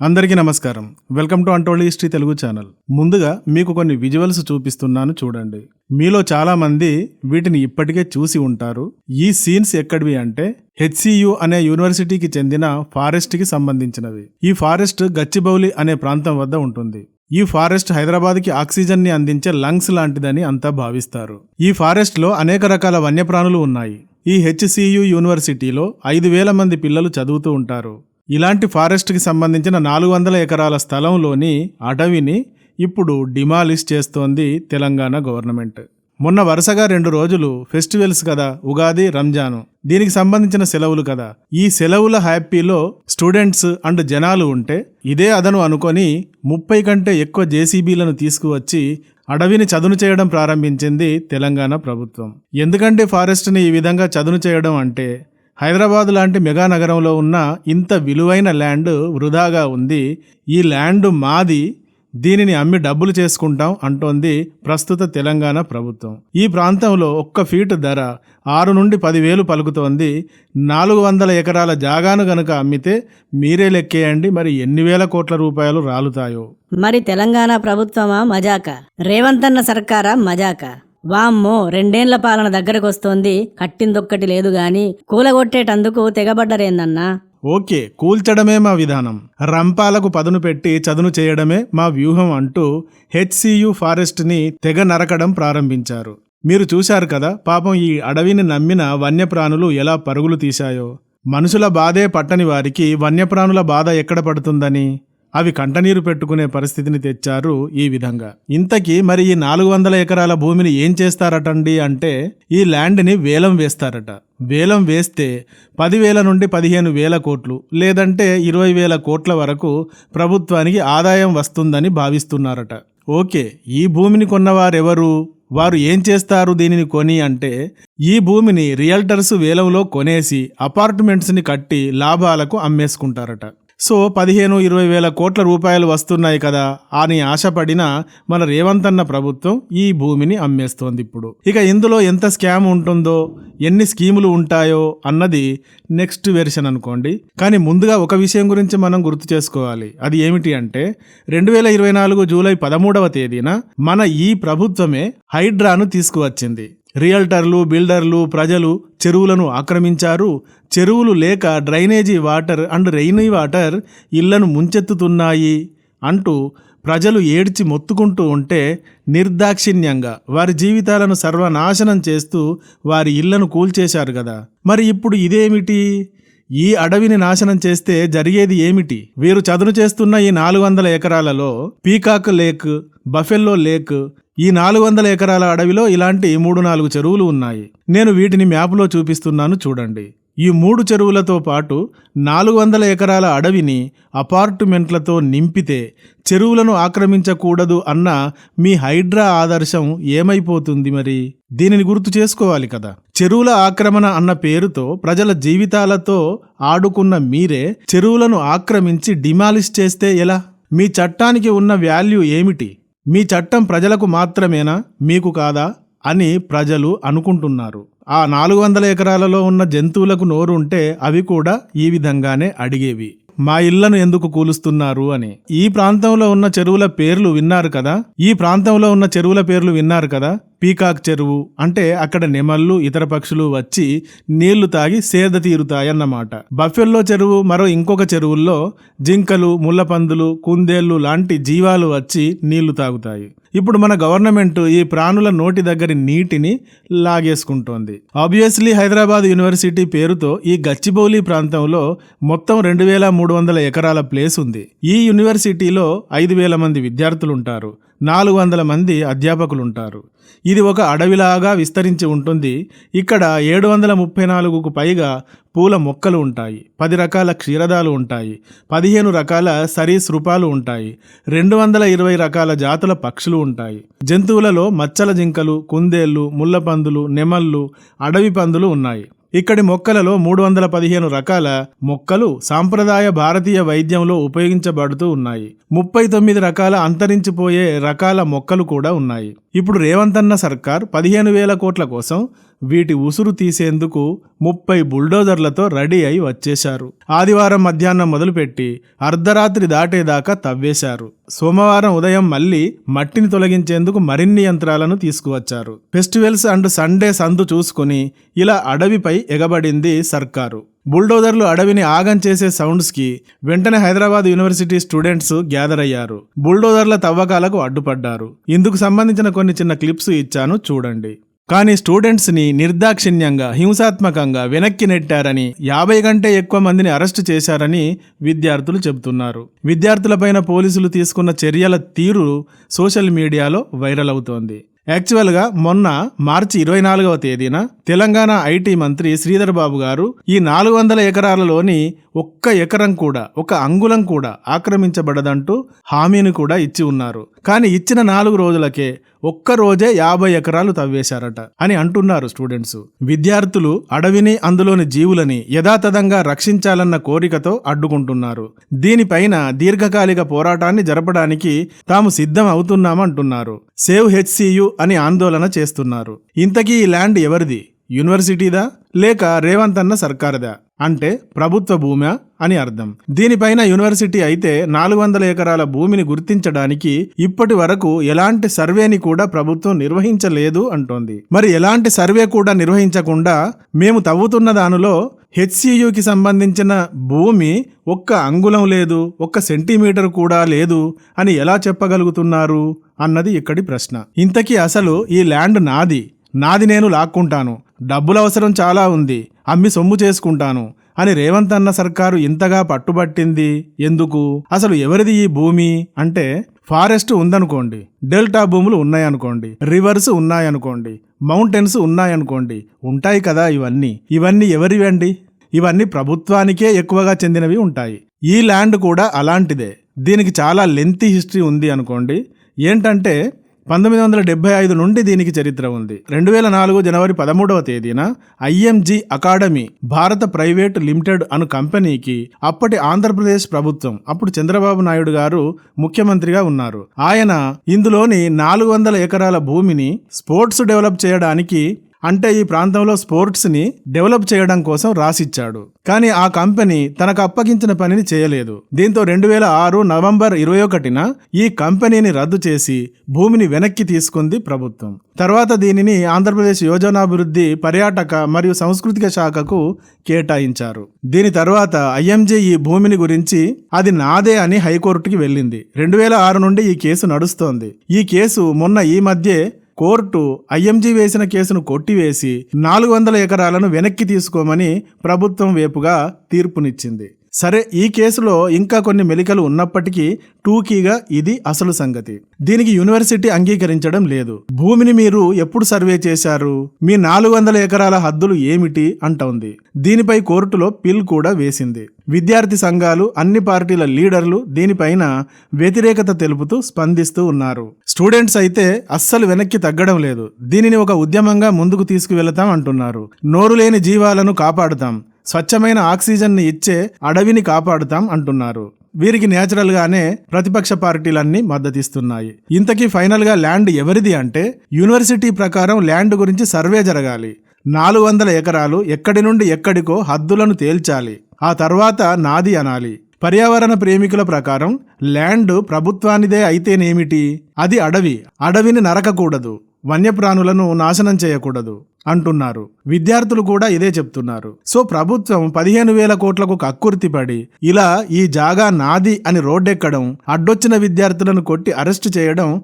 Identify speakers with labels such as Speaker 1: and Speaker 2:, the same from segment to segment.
Speaker 1: అందరికీ నమస్కారం. Welcome to అంటోళి హిస్టరీ తెలుగు ఛానల్. ముందుగా మీకు కొన్ని విజువల్స్ చూపిస్తున్నాను చూడండి. మీలో చాలా మంది వీటిని ఇప్పటికే చూసి ఉంటారు. ఈ సీన్స్ ఎక్కడివి అంటే హెచ్సియు అనే యూనివర్సిటీకి చెందిన ఫారెస్ట్కి సంబంధించినవి. ఈ ఫారెస్ట్ గచ్చిబౌలి అనే ప్రాంతం వద్ద ఉంటుంది. ఈ ఫారెస్ట్ హైదరాబాద్కి ఆక్సిజన్ని ఆక్సిజన్ని అందించే లంగ్స్ లాంటిదని అంతా భావిస్తారు. ఈ ఫారెస్ట్లో అనేక రకాల వన్యప్రాణులు ఉన్నాయి. ఈ హెచ్సియు యూనివర్సిటీలో ఐదు వేల మంది పిల్లలు చదువుతూ ఉంటారు. ఇలాంటి ఫారెస్ట్కి సంబంధించిన నాలుగు వందల ఎకరాల స్థలంలోని అడవిని ఇప్పుడు డిమాలిష్ చేస్తోంది తెలంగాణ గవర్నమెంట్. మొన్న వరుసగా రెండు రోజులు ఫెస్టివల్స్ కదా ఉగాది రంజాను. దీనికి సంబంధించిన సెలవులు కదా. ఈ సెలవుల హ్యాపీలో స్టూడెంట్స్ అండ్ జనాలు ఉంటే ఇదే అదను అనుకొని ముప్పై కంటే ఎక్కువ జేసీబీలను తీసుకువచ్చి అడవిని చదును చేయడం ప్రారంభించింది తెలంగాణ ప్రభుత్వం. ఎందుకంటే ఫారెస్ట్ని ఈ విధంగా చదును చేయడం అంటే హైదరాబాద్ లాంటి మెగా నగరంలో ఉన్న ఇంత విలువైన ల్యాండ్ వృధాగా ఉంది. ఈ ల్యాండ్ మాది దీనిని అమ్మి డబ్బులు చేసుకుంటాం అంటోంది ప్రస్తుత తెలంగాణ ప్రభుత్వం. ఈ ప్రాంతంలో ఒక్క ఫీటు ధర ఆరు నుండి పదివేలు పలుకుతోంది. నాలుగు వందల ఎకరాల జాగాను గనుక అమ్మితే మీరే లెక్కేయండి. మరి ఎన్ని వేల కోట్ల రూపాయలు రాలుతాయో?
Speaker 2: మరి తెలంగాణ ప్రభుత్వమా? మజాక. రేవంతన్న సర్కారా? మజాక. వామ్మో రెండేండ్ల పాలన దగ్గరకొస్తోంది. కట్టిందొక్కటి లేదు గాని కూలగొట్టేటందుకు తెగబడ్డరేందన్నా?
Speaker 1: ఓకే కూల్చడమే మా విధానం. రంపాలకు పదును పెట్టి చదును చేయడమే మా వ్యూహం అంటూ హెచ్సియు ఫారెస్ట్ని తెగ నరకడం ప్రారంభించారు. మీరు చూశారు కదా పాపం ఈ అడవిని నమ్మిన వన్యప్రాణులు ఎలా పరుగులు తీశాయో. మనుషుల బాధే పట్టని వారికి వన్యప్రాణుల బాధ ఎక్కడ పడుతుందని. అవి కంటనీరు పెట్టుకునే పరిస్థితిని తెచ్చారు ఈ విధంగా. ఇంతకీ మరి ఈ నాలుగు వందల ఎకరాల భూమిని ఏం చేస్తారటండి అంటే ఈ ల్యాండ్ని వేలం వేస్తారట. వేలం వేస్తే పదివేల నుండి పదిహేను వేల కోట్లు లేదంటే ఇరవై వేల కోట్ల వరకు ప్రభుత్వానికి ఆదాయం వస్తుందని భావిస్తున్నారట. ఓకే ఈ భూమిని కొన్నవారెవరు? వారు ఏం చేస్తారు దీనిని కొని అంటే ఈ భూమిని రియల్టర్స్ వేలంలో కొనేసి అపార్ట్మెంట్స్ని కట్టి లాభాలకు అమ్మేసుకుంటారట. సో పదిహేను ఇరవై వేల కోట్ల రూపాయలు వస్తున్నాయి కదా అని ఆశపడిన మన రేవంత్ అన్న ప్రభుత్వం ఈ భూమిని అమ్మేస్తోంది ఇప్పుడు. ఇక ఇందులో ఎంత స్కామ్ ఉంటుందో ఎన్ని స్కీములు ఉంటాయో అన్నది నెక్స్ట్ వెర్షన్ అనుకోండి. కానీ ముందుగా ఒక విషయం గురించి మనం గుర్తు చేసుకోవాలి. అది ఏమిటి అంటే రెండు వేల ఇరవై నాలుగు జూలై పదమూడవ తేదీన మన ఈ ప్రభుత్వమే హైడ్రాను తీసుకువచ్చింది. రియల్టర్లు బిల్డర్లు ప్రజలు చెరువులను ఆక్రమించారు. చెరువులు లేక drainage water and rainy water ఇళ్ళను ముంచెత్తుతున్నాయి అంటూ ప్రజలు ఏడ్చి మొత్తుకుంటూ ఉంటే నిర్దాక్షిణ్యంగా వారి జీవితాలను సర్వనాశనం చేస్తూ వారి ఇళ్ళను కూల్చేశారు కదా. మరి ఇప్పుడు ఇదేమిటి? ఈ అడవిని నాశనం చేస్తే జరిగేది ఏమిటి? వీరు చదును చేస్తున్న ఈ నాలుగు వందల ఎకరాలలో పీకాక్ లేక్ బఫెల్లో లేక్ ఈ నాలుగు వందల ఎకరాల అడవిలో ఇలాంటి మూడు నాలుగు చెరువులు ఉన్నాయి. నేను వీటిని మ్యాప్లో చూపిస్తున్నాను చూడండి. ఈ మూడు చెరువులతో పాటు నాలుగు వందల ఎకరాల అడవిని అపార్ట్మెంట్లతో నింపితే చెరువులను ఆక్రమించకూడదు అన్న మీ హైడ్రా ఆదర్శం ఏమైపోతుంది మరి? దీనిని గుర్తు చేసుకోవాలి కదా. చెరువుల ఆక్రమణ అన్న పేరుతో ప్రజల జీవితాలతో ఆడుకున్న మీరే చెరువులను ఆక్రమించి డిమాలిష్ చేస్తే ఎలా? మీ చట్టానికి ఉన్న వాల్యూ ఏమిటి? మీ చట్టం ప్రజలకు మాత్రమేనా? మీకు కాదా? అని ప్రజలు అనుకుంటున్నారు. ఆ నాలుగు వందల ఎకరాలలో ఉన్న జంతువులకు నోరు ఉంటే అవి కూడా ఈ విధంగానే అడిగేవి. మా ఇళ్ళను ఎందుకు కూలుస్తున్నారు అని. ఈ ప్రాంతంలో ఉన్న చెరువుల పేర్లు విన్నారు కదా? ఈ ప్రాంతంలో ఉన్న చెరువుల పేర్లు విన్నారు కదా? పీకాక్ చెరువు అంటే అక్కడ నెమళ్ళు ఇతర పక్షులు వచ్చి నీళ్ళు తాగి సేద తీరుతాయన్నమాట. బఫెల్లో చెరువు మరో ఇంకొక చెరువుల్లో జింకలు ముళ్ళపందులు కుందేళ్ళు లాంటి జీవాలు వచ్చి నీళ్ళు తాగుతాయి. ఇప్పుడు మన గవర్నమెంట్ ఈ ప్రాణుల నోటి దగ్గరి నీటిని లాగేసుకుంటోంది. ఆబ్వియస్లీ హైదరాబాద్ యూనివర్సిటీ పేరుతో ఈ గచ్చిబౌలి ప్రాంతంలో మొత్తం రెండు వేల మూడు వందల ఎకరాల ప్లేస్ ఉంది. ఈ యూనివర్సిటీలో ఐదు వేల మంది విద్యార్థులు ఉంటారు నాలుగు వందల మంది అధ్యాపకులు ఉంటారు ఇది ఒక అడవిలాగా విస్తరించి ఉంటుంది. ఇక్కడ ఏడు వందల ముప్పై నాలుగుకు పైగా పూల మొక్కలు ఉంటాయి. పది రకాల క్షీరదాలు ఉంటాయి. పదిహేను రకాల సరీసృపాలు ఉంటాయి. రెండు వందల ఇరవై రకాల జాతుల పక్షులు ఉంటాయి. జంతువులలో మచ్చల జింకలు కుందేళ్ళు ముళ్ళపందులు నెమళ్ళు అడవి పందులు ఉన్నాయి. ఇక్కడి మొక్కలలో మూడు వందల పదిహేను రకాల మొక్కలు సాంప్రదాయ భారతీయ వైద్యంలో ఉపయోగించబడుతూ ఉన్నాయి. ముప్పై తొమ్మిది రకాల అంతరించిపోయే రకాల మొక్కలు కూడా ఉన్నాయి. ఇప్పుడు రేవంతన్న సర్కార్ పదిహేను వేల కోట్ల కోసం వీటి ఉసురు తీసేందుకు ముప్పై బుల్డోజర్లతో రెడీ అయి వచ్చేశారు. ఆదివారం మధ్యాహ్నం మొదలుపెట్టి అర్ధరాత్రి దాటేదాకా తవ్వేశారు. సోమవారం ఉదయం మళ్ళీ మట్టిని తొలగించేందుకు మరిన్ని యంత్రాలను తీసుకువచ్చారు. ఫెస్టివల్స్ అండ్ సండే సందు చూసుకుని ఇలా అడవిపై ఎగబడింది సర్కారు. బుల్డోజర్లు అడవిని ఆగం చేసే సౌండ్స్కి వెంటనే హైదరాబాద్ యూనివర్సిటీ స్టూడెంట్స్ గ్యాదర్ అయ్యారు. బుల్డోజర్ల తవ్వకాలకు అడ్డుపడ్డారు. ఇందుకు సంబంధించిన కొన్ని చిన్న క్లిప్స్ ఇచ్చాను చూడండి. కానీ స్టూడెంట్స్ని నిర్దాక్షిణ్యంగా హింసాత్మకంగా వెనక్కి నెట్టారని యాభై కంటే ఎక్కువ మందిని అరెస్టు చేశారని విద్యార్థులు చెబుతున్నారు. విద్యార్థులపైన పోలీసులు తీసుకున్న చర్యల తీరు సోషల్ మీడియాలో వైరల్ అవుతోంది. యాక్చువల్గా మొన్న మార్చి ఇరవై నాలుగవ తేదీన తెలంగాణ ఐటీ మంత్రి శ్రీధర్ బాబు గారు ఈ నాలుగు వందల ఎకరాలలోని ఒక్క ఎకరం కూడా ఒక అంగుళం కూడా ఆక్రమించబడదంటూ హామీని కూడా ఇచ్చి ఉన్నారు. కానీ ఇచ్చిన నాలుగు రోజులకే ఒక్క రోజే యాభై ఎకరాలు తవ్వేశారట అని అంటున్నారు స్టూడెంట్స్. విద్యార్థులు అడవిని అందులోని జీవులని యథాతథంగా రక్షించాలన్న కోరికతో అడ్డుకుంటున్నారు. దీనిపైన దీర్ఘకాలిక పోరాటాన్ని జరపడానికి తాము సిద్ధం అవుతున్నామంటున్నారు. సేవ్ హెచ్సియు అని ఆందోళన చేస్తున్నారు. ఇంతకీ ఈ ల్యాండ్ ఎవరిది? యూనివర్సిటీదా? లేక రేవంత్ అన్న సర్కారుదా? అంటే ప్రభుత్వ భూమా? అని అర్థం. దీనిపైన యూనివర్సిటీ అయితే నాలుగు వందల ఎకరాల భూమిని గుర్తించడానికి ఇప్పటి వరకు ఎలాంటి సర్వేని కూడా ప్రభుత్వం నిర్వహించలేదు అంటోంది. మరి ఎలాంటి సర్వే కూడా నిర్వహించకుండా మేము తవ్వుతున్న దానిలో హెచ్సియుకి సంబంధించిన భూమి ఒక్క అంగుళం లేదు ఒక్క సెంటీమీటర్ కూడా లేదు అని ఎలా చెప్పగలుగుతున్నారు అన్నది ఇక్కడి ప్రశ్న. ఇంతకీ అసలు ఈ ల్యాండ్ నాది. నాది నేను లాక్కుంటాను. డబ్బుల అవసరం చాలా ఉంది. అమ్మి సొమ్ము చేసుకుంటాను. అని రేవంత్ అన్న సర్కారు ఇంతగా పట్టుబట్టింది ఎందుకు? అసలు ఎవరిది ఈ భూమి? అంటే ఫారెస్ట్ ఉందనుకోండి డెల్టా భూములు ఉన్నాయనుకోండి రివర్స్ ఉన్నాయనుకోండి మౌంటైన్స్ ఉన్నాయనుకోండి ఉంటాయి కదా ఇవన్నీ. ఇవన్నీ ఎవరివండి ఇవన్నీ ప్రభుత్వానికే ఎక్కువగా చెందినవి ఉంటాయి. ఈ ల్యాండ్ కూడా అలాంటిదే. దీనికి చాలా లెంతీ హిస్టరీ ఉంది అనుకోండి. ఏంటంటే పంతొమ్మిది వందల డెబ్బై ఐదు నుండి దీనికి చరిత్ర ఉంది. రెండు వేల నాలుగు జనవరి పదమూడవ తేదీన IMG academy Bharata private limited అను కంపెనీకి అప్పటి ఆంధ్రప్రదేశ్ ప్రభుత్వం అప్పుడు చంద్రబాబు నాయుడు గారు ముఖ్యమంత్రిగా ఉన్నారు. ఆయన ఇందులోని నాలుగు వందల ఎకరాల భూమిని స్పోర్ట్స్ డెవలప్ చేయడానికి అంటే ఈ ప్రాంతంలో స్పోర్ట్స్ని డెవలప్ చేయడం కోసం రాసిచ్చాడు. కానీ ఆ కంపెనీ తనకు అప్పగించిన పనిని చేయలేదు. దీంతో రెండు వేల ఆరు నవంబర్ ఇరవై ఒకటిన ఈ కంపెనీని రద్దు చేసి భూమిని వెనక్కి తీసుకుంది ప్రభుత్వం. తర్వాత దీనిని ఆంధ్రప్రదేశ్ యోజనాభివృద్ధి పర్యాటక మరియు సాంస్కృతిక శాఖకు కేటాయించారు. దీని తర్వాత ఐఎంజే ఈ భూమిని గురించి అది నాదే అని హైకోర్టుకి వెళ్ళింది. రెండు వేల ఆరు నుండి ఈ కేసు నడుస్తోంది. ఈ కేసు మొన్న ఈ మధ్యే కోర్టు ఐఎంజీ వేసిన కేసును కొట్టివేసి నాలుగు వందల ఎకరాలను వెనక్కి తీసుకోమని ప్రభుత్వం వైపుగా తీర్పునిచ్చింది. సరే ఈ కేసులో ఇంకా కొన్ని మెలికలు ఉన్నప్పటికీ టూకీగా ఇది అసలు సంగతి. దీనికి యూనివర్సిటీ అంగీకరించడం లేదు. భూమిని మీరు ఎప్పుడు సర్వే చేశారు? మీ నాలుగు వందల ఎకరాల హద్దులు ఏమిటి? అంటోంది. దీనిపై కోర్టులో పిల్ కూడా వేసింది. విద్యార్థి సంఘాలు అన్ని పార్టీల లీడర్లు దీనిపైన వ్యతిరేకత తెలుపుతూ స్పందిస్తూ ఉన్నారు. స్టూడెంట్స్ అయితే అస్సలు వెనక్కి తగ్గడం లేదు. దీనిని ఒక ఉద్యమంగా ముందుకు తీసుకువెళతాం అంటున్నారు. నోరు లేని జీవాలను కాపాడుతాం. స్వచ్ఛమైన ఆక్సిజన్ని ఇచ్చే అడవిని కాపాడుతాం అంటున్నారు. వీరికి నేచురల్ గానే ప్రతిపక్ష పార్టీలన్నీ మద్దతిస్తున్నాయి. ఇంతకీ ఫైనల్గా ల్యాండ్ ఎవరిది అంటే యూనివర్సిటీ ప్రకారం ల్యాండ్ గురించి సర్వే జరగాలి. నాలుగు వందల ఎకరాలు ఎక్కడి నుండి ఎక్కడికో హద్దులను తేల్చాలి. ఆ తర్వాత నాది అనాలి. పర్యావరణ ప్రేమికుల ప్రకారం ల్యాండ్ ప్రభుత్వానిదే అయితేనేమిటి? అది అడవి. అడవిని నరకకూడదు. వన్యప్రాణులను నాశనం చేయకూడదు. అంటున్నారు. విద్యార్థులు కూడా ఇదే చెప్తున్నారు. సో ప్రభుత్వం పదిహేను వేల కోట్లకు కక్కుర్తిపడి ఇలా ఈ జాగా నాది అని రోడ్డెక్కడం అడ్డొచ్చిన విద్యార్థులను కొట్టి అరెస్టు చేయడం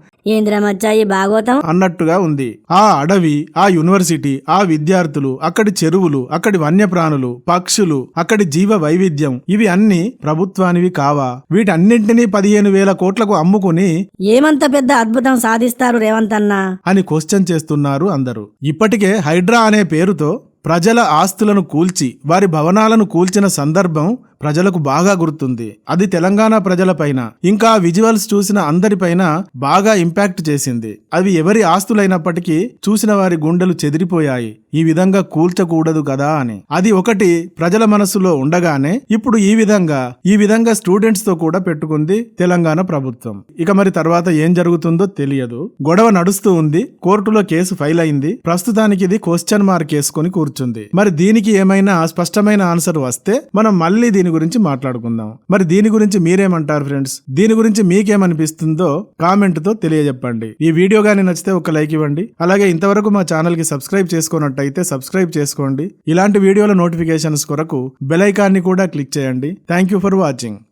Speaker 2: భాగవతం
Speaker 1: అన్నట్టుగా ఉంది. ఆ అడవి ఆ యూనివర్సిటీ ఆ విద్యార్థులు అక్కడి చెరువులు అక్కడి వన్యప్రాణులు పక్షులు అక్కడి జీవ వైవిధ్యం ఇవి అన్ని ప్రభుత్వానివి కావా? వీటన్నింటినీ పదిహేను వేల కోట్లకు అమ్ముకుని
Speaker 2: ఏమంత పెద్ద అద్భుతం సాధిస్తారు రేవంత్ అన్న?
Speaker 1: అని క్వశ్చన్ చేస్తున్నారు అందరూ. ఇప్పటికే హైడ్రా అనే పేరుతో ప్రజల ఆస్తులను కూల్చి వారి భవనాలను కూల్చిన సందర్భం ప్రజలకు బాగా గుర్తుంది. అది తెలంగాణ ప్రజలపైన ఇంకా విజువల్స్ చూసిన అందరిపైన బాగా ఇంపాక్ట్ చేసింది. అవి ఎవరి ఆస్తులైనప్పటికీ చూసిన వారి గుండెలు చెదిరిపోయాయి. ఈ విధంగా కూల్చకూడదు కదా అని. అది ఒకటి ప్రజల మనసులో ఉండగానే ఇప్పుడు ఈ విధంగా ఈ విధంగా స్టూడెంట్స్తో కూడా పెట్టుకుంది తెలంగాణ ప్రభుత్వం. ఇక మరి తర్వాత ఏం జరుగుతుందో తెలియదు. గొడవ నడుస్తూ ఉంది కోర్టులో కేసు ఫైల్ అయింది. ప్రస్తుతానికి ఇది క్వశ్చన్ మార్క్ వేసుకొని కూర్చుంది. మరి దీనికి ఏమైనా స్పష్టమైన ఆన్సర్ వస్తే మనం మళ్ళీ దీని గురించి మాట్లాడుకుందాం. మరి దీని గురించి మీరేమంటారు ఫ్రెండ్స్? దీని గురించి మీకేమనిపిస్తుందో కామెంట్తో తెలియజెప్పండి. ఈ వీడియో గానీ నచ్చితే ఒక లైక్ ఇవ్వండి. అలాగే ఇంతవరకు మా ఛానల్కి సబ్స్క్రైబ్ చేసుకున్నట్టయితే సబ్స్క్రైబ్ చేసుకోండి. ఇలాంటి వీడియోల నోటిఫికేషన్స్ కొరకు బెల్ ఐకాన్ని కూడా క్లిక్ చేయండి. Thank you for watching.